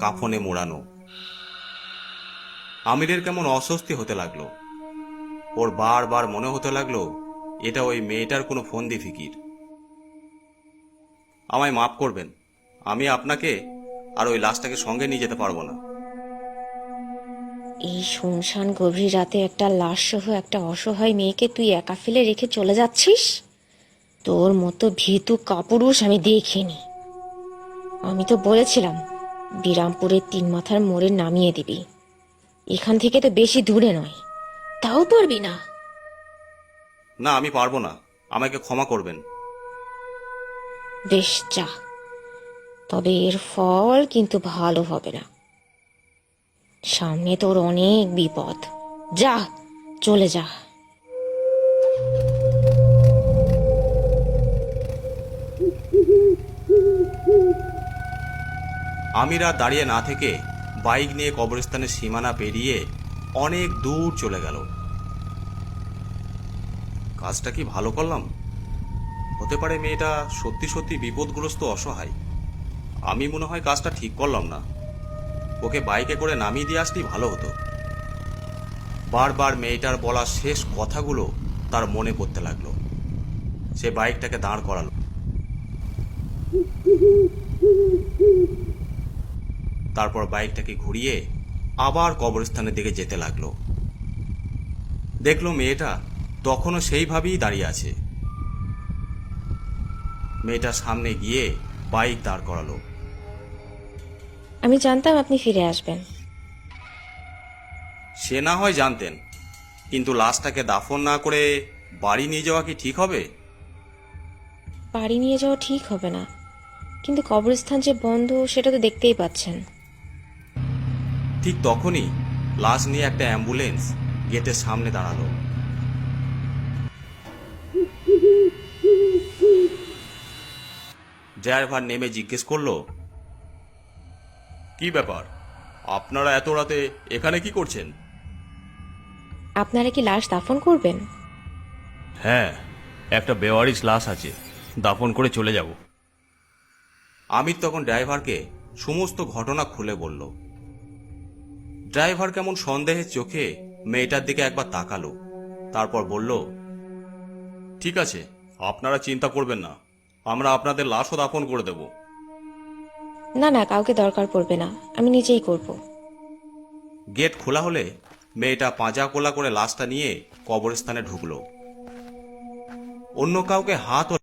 কাফনে মোড়ানো। আমিরের কেমন অস্বস্তি হতে লাগল। ওর বারবার মনে হতে লাগল, এটা ওই মেয়েটার কোনো ফন্দি ফিকির। আমায় মাফ করবেন, আমি আপনাকে আর ওই লাশটাকে সঙ্গে নিয়ে যেতে পারব না। এই শুনশান গভীর রাতে একটা লাশ সহ একটা অসহায় মেয়েকে তুই একা ফেলে রেখে চলে যাচ্ছিস? তোর মতো ভীতু কাপুরুষ আমি দেখিনি। আমি তো বলেছিলাম বিরামপুরের তিন মাথার মোড়ে নামিয়ে দিবি। এখান থেকে তো বেশি দূরে নয়। তাও পারবি না? না আমি পারব না। আমাকে ক্ষমা করবেন। বেশ যা। তবে এর ফল কিন্তু ভালো হবে না। সামনে তোর অনেক বিপদ। যা চলে যা। আমির দাঁড়িয়ে না থেকে বাইক নিয়ে কবরস্থানের সীমানা পেরিয়ে অনেক দূর চলে গেল। কাজটা কি ভালো করলাম? হতে পারে মেয়েটা সত্যি সত্যি বিপদগ্রস্ত, অসহায়। আমি মনে হয় কাজটা ঠিক করলাম না। ওকে বাইকে করে নামিয়ে দিয়ে আসলেই ভালো হতো। বারবার মেয়েটার বলা শেষ কথাগুলো তার মনে পড়তে লাগল। সে বাইকটাকে দাঁড় করালো। তারপর বাইকটাকে ঘুরিয়ে আবার কবরস্থানের দিকে যেতে লাগল। দেখল মেয়েটা তখনও সেইভাবেই দাঁড়িয়ে আছে। মেয়েটার সামনে গিয়ে বাইক দাঁড় করালো। আমি জানতাম আপনি ফিরে আসবেন। সে না হয় জানতেন কিন্তু লাশটাকে দাফন না করে বাড়ি নিয়ে যাওয়া কি ঠিক হবে? বাড়ি নিয়ে যাওয়া ঠিক হবে না কিন্তু কবরস্থান যে বন্ধ সেটা তো দেখতেই পাচ্ছেন। ঠিক তখনই লাশ নিয়ে একটা অ্যাম্বুলেন্স গেটের সামনে দাঁড়াল। ড্রাইভার নেমে জিজ্ঞেস করল কি ব্যাপার? আপনারা এত রাতে এখানে কি করছেন? আপনারা কি লাশ দাফন করবেন? হ্যাঁ একটা বেওয়ারিশ লাশ আছে দাফন করে চলে যাব। আমির তখন ড্রাইভারকে সমস্ত ঘটনা খুলে বলল। ড্রাইভার কেমন সন্দেহের চোখে মেয়েটার দিকে একবার তাকালো তারপর বলল ঠিক আছে আপনারা চিন্তা করবেন না আমরা আপনাদের লাশও দাফন করে দেব। না না কাউকে দরকার পড়বে না আমি নিজেই করব। গেট খোলা হলে মেয়েটা পাঁজা কোলা করে লাশটা নিয়ে কবরস্থানে ঢুকলো। অন্য কাউকে হাত